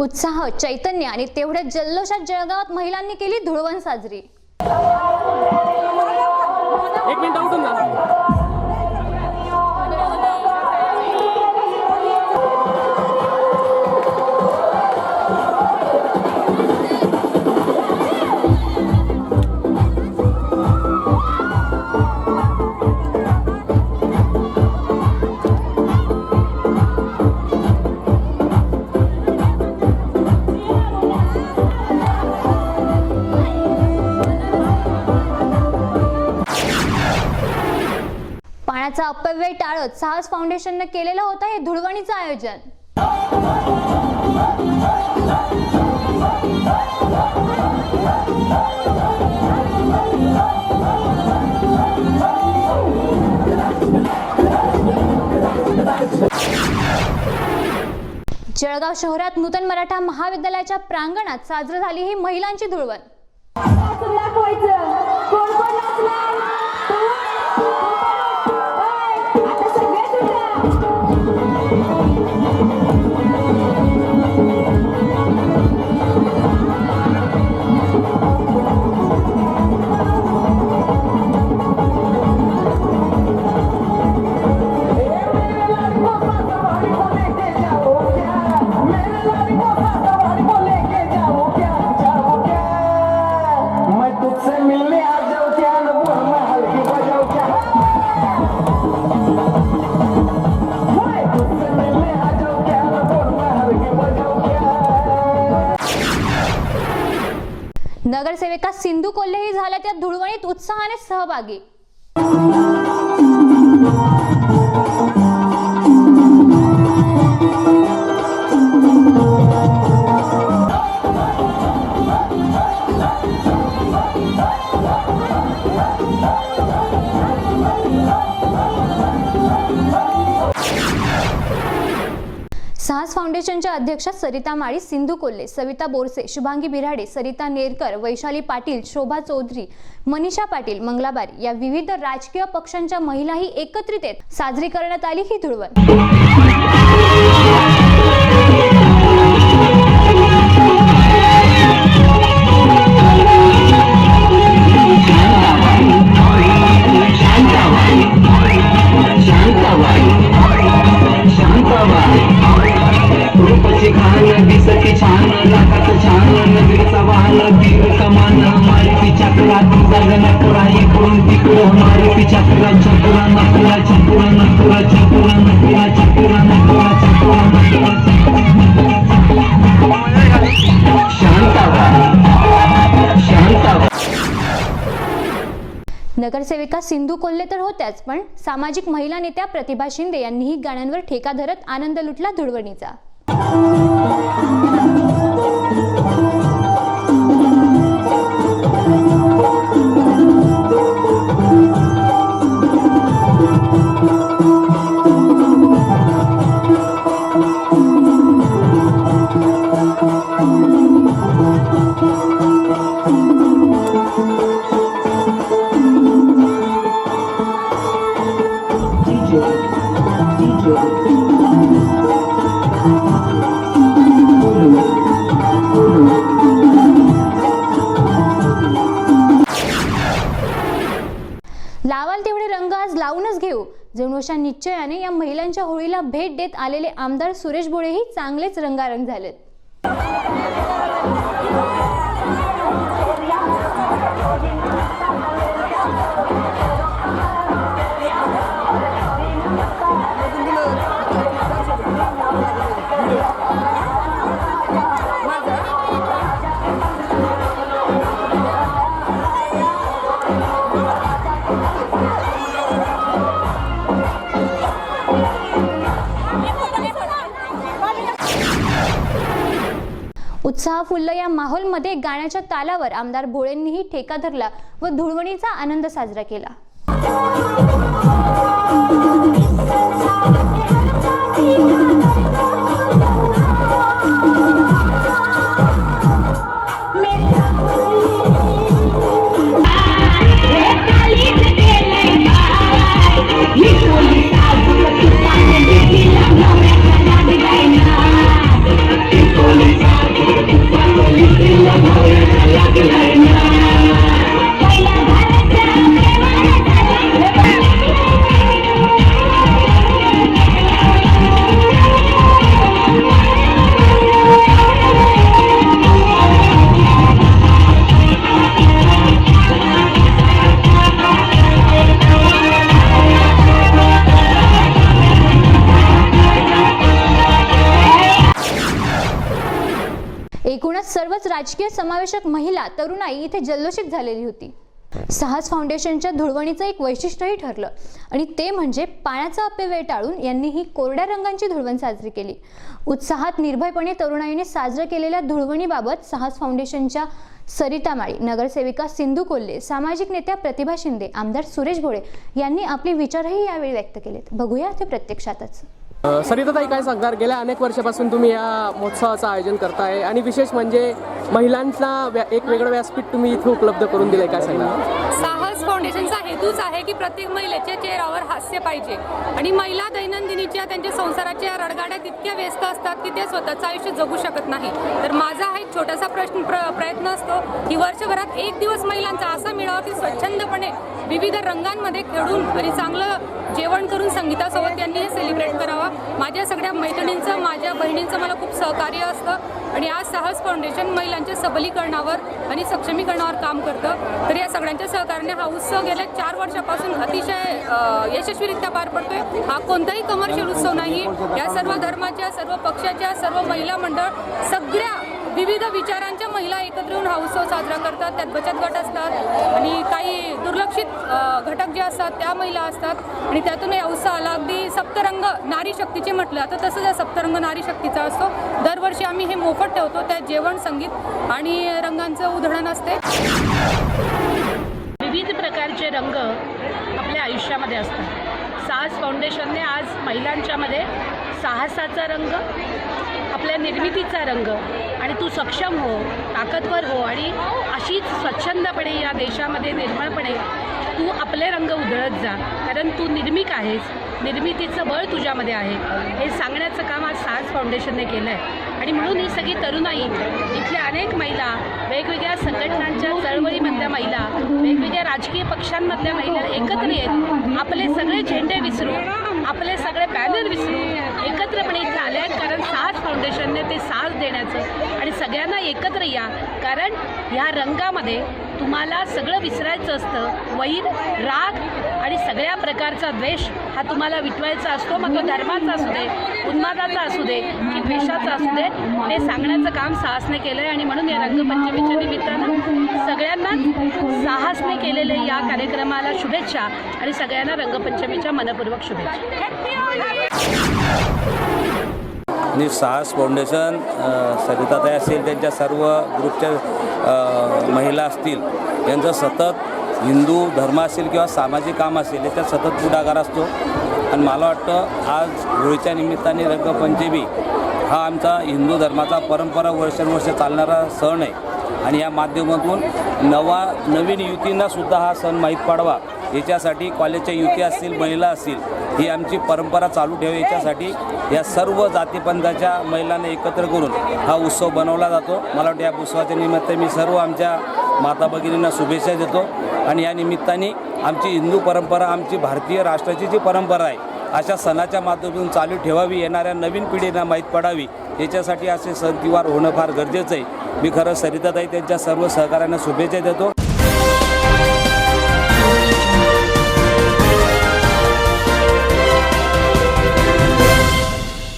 उत्साह चैतन्य आणि तेवढ्या जल्लोषात जळगावात महिलांनी केली धुळवण साजरी. एक मिनिट याचा अपव्यय टाळत साहस फाउंडेशननं केलेलं होतं हे धुळवणीचं आयोजन. जळगाव शहरात नूतन मराठा महाविद्यालयाच्या प्रांगणात साजरं झाली ही महिलांची धुळवण. नगरसेविका सिंधू कोल्हेही झाल्या त्या धुळवणीत उत्साहाने सहभागी फाउंडेशनच्या अध्यक्षा सरिता माळी सिंधू कोल्हे सविता बोरसे शुभांगी बिराडे सरिता नेरकर वैशाली पाटील शोभा चौधरी मनीषा पाटील मंगलाबार या विविध राजकीय पक्षांच्या महिलाही एकत्रित येत साजरी करण्यात आली ही धुळवण. तिकडं मारुती चक्रा चकुरा नकुरा चकुरा नकुरा चकुरा नकुरा चकुरा नकुरा चकुरा नकुरा शांताबाई शांताबाई नगरसेविका सिंधू कोल्हे तर होत्याच पण सामाजिक महिला नेत्या प्रतिभा शिंदे यांनीही गाण्यांवर ठेका धरत आनंद लुटला धुळवणीचा. अशा निश्चयाने या महिलांच्या होळीला भेट देत आलेले आमदार सुरेश भोळेही चांगलेच रंगारंग झालेत. उत्साह फुललं या माहोलमध्ये गाण्याच्या तालावर आमदार भोळेंनीही ठेका धरला व धुळवणीचा आनंद साजरा केला. सर्वच राजकीय समावेशक महिला तरुणाई इथे जल्लोषित झालेली होती. साहस फाउंडेशनच्या धुळवणीचं एक वैशिष्ट्यही ठरलं आणि ते म्हणजे पाण्याचा अपव्यय टाळून यांनी ही कोरड्या रंगांची धुळवण साजरी केली. उत्साहात निर्भयपणे तरुणाईने साजरं केलेल्या धुळवणीबाबत साहस फाउंडेशनच्या सरिता माळी नगरसेविका सिंधू कोल्हे सामाजिक नेत्या प्रतिभा शिंदे आमदार सुरेश भोळे यांनी आपले विचारही यावेळी व्यक्त केलेत. बघूया ते प्रत्यक्षातच. सरिताताई काय सांगणार? गेल्या अनेक वर्षापासून तुम्ही या महोत्सवाचं आयोजन करताय आणि विशेष म्हणजे महिलांना व्या एक वेगळं व्यासपीठ तुम्ही इथे उपलब्ध करून दिलंय काय सांगणार? साहस फाउंडेशनचा हेतूच आहे की प्रत्येक महिलेच्या चेहऱ्यावर हास्य पाहिजे. आणि महिला दैनंदिनीच्या त्यांच्या संसाराच्या रडगाड्यात इतक्या व्यस्त असतात की त्या स्वतःचं आयुष्य जगू शकत नाही. तर माझा हा एक छोटासा प्रश्न प्र प्रयत्न असतो की वर्षभरात एक दिवस महिलांचा असा मिळावा की स्वच्छंदपणे विविध रंगांमध्ये खेळून आणि चांगलं जेवण करून संगीतासोबत त्यांनी हे सेलिब्रेट करावं. माझ्या सगळ्या मैत्रिणींचं माझ्या बहिणींचं मला खूप सहकार्य असतं आणि आज साहस फाउंडेशन महिलांच्या सबलीकरणावर आणि सक्षमीकरणावर काम करतं. तर या सगळ्यांच्या सहकार्याने हा उत्सव गेल्या चार वर्षापासून अतिशय यशस्वीरित्या पार पडतोय. हा कोणताही कमर्शियल उत्सव नाही. या सर्व धर्माच्या सर्व पक्षाच्या सर्व महिला मंडळ सगळ्या विविध विचारांच्या महिला एकत्र येऊन हा उत्सव साजरा करतात. त्यात बचत गट असतात आणि काही दुर्लक्षित घटक जे असतात त्या महिला असतात आणि त्यातून या उत्सवाला अगदी सप्तरंग नारी शक्तीचे म्हटलं तर तसंच या सप्तरंग नारी शक्तीचा असतो. दरवर्षी आम्ही हे मोफत ठेवतो. त्यात जेवण संगीत आणि रंगांचं उधळण असते. विविध प्रकारचे रंग आपल्या आयुष्यामध्ये असतात. साहस फाउंडेशनने आज महिलांच्यामध्ये साहसाचा रंग आपल्या निर्मितीचा रंग. आणि तू सक्षम हो ताकदवर हो आणि अशीच स्वच्छंदपणे या देशामध्ये निर्मळपणे तू आपले रंग उधळत जा. कारण तू निर्मिक आहेस. निर्मितीचं बळ तुझ्यामध्ये आहे. हे सांगण्याचं काम आज साज फाउंडेशनने केलं आहे आणि म्हणून ही सगळी तरुणाई इथल्या अनेक महिला वेगवेगळ्या संघटनांच्या चळवळीमधल्या महिला वेगवेगळ्या राजकीय पक्षांमधल्या महिला एकत्र येत आपले सगळे झेंडे विसरून आपले सगळे बॅनर विसरून एकत्रपणे इथे आले आहेत. कारण साहस फाउंडेशनने ते साथ देण्याचं आणि सगळ्यांना एकत्र या. कारण ह्या रंगामध्ये तुम्हाला सगळं विसरायचं असतं. वैर राग आणि सगळ्या प्रकारचा द्वेष हा तुम्हाला विटवायचा असतो. मग तो धर्माचा असू दे उन्मादाचा असू दे की द्वेषाचा असू दे ते सांगण्याचं काम साहसने केलं आहे आणि म्हणून या रंगपंचमीच्या निमित्तानं साहसने केलेल्या या कार्यक्रमाला शुभेच्छा आणि सगळ्यांना रंगपंचमीच्या मनपूर्वक शुभेच्छा. आणि साहस फाउंडेशन सरिताताई असतील त्यांच्या सर्व ग्रुपच्या महिला असतील यांचं सतत हिंदू धर्म असेल किंवा सामाजिक काम असेल याच्यात सतत पुढाकार असतो. आणि मला वाटतं आज होळीच्या निमित्ताने रंगपंचमी हा आमचा हिंदू धर्माचा परंपरा वर्षानुवर्ष चालणारा सण आहे. आणि या माध्यमातून नवा नवीन युतींनासुद्धा हा सण माहीत पाडवा. याच्यासाठी कॉलेजच्या युती असतील महिला असतील ही आमची परंपरा चालू ठेवा. याच्यासाठी या सर्व जातीपंथाच्या महिलांना एकत्र करून हा उत्सव बनवला जातो. मला वाटतं या उत्सवाच्या निमित्त मी सर्व आमच्या माता भगिनींना शुभेच्छा देतो. आणि या निमित्ताने आमची हिंदू परंपरा आमची भारतीय राष्ट्राची जी परंपरा आहे अशा सणाच्या माध्यमातून चालू ठेवावी येणाऱ्या नवीन पिढींना माहीत पडावी. याच्यासाठी असे सण तिवार होणं फार गरजेचं आहे. मी खरं सरिताताई त्यांच्या सर्व सहकाऱ्यांना शुभेच्छा देतो.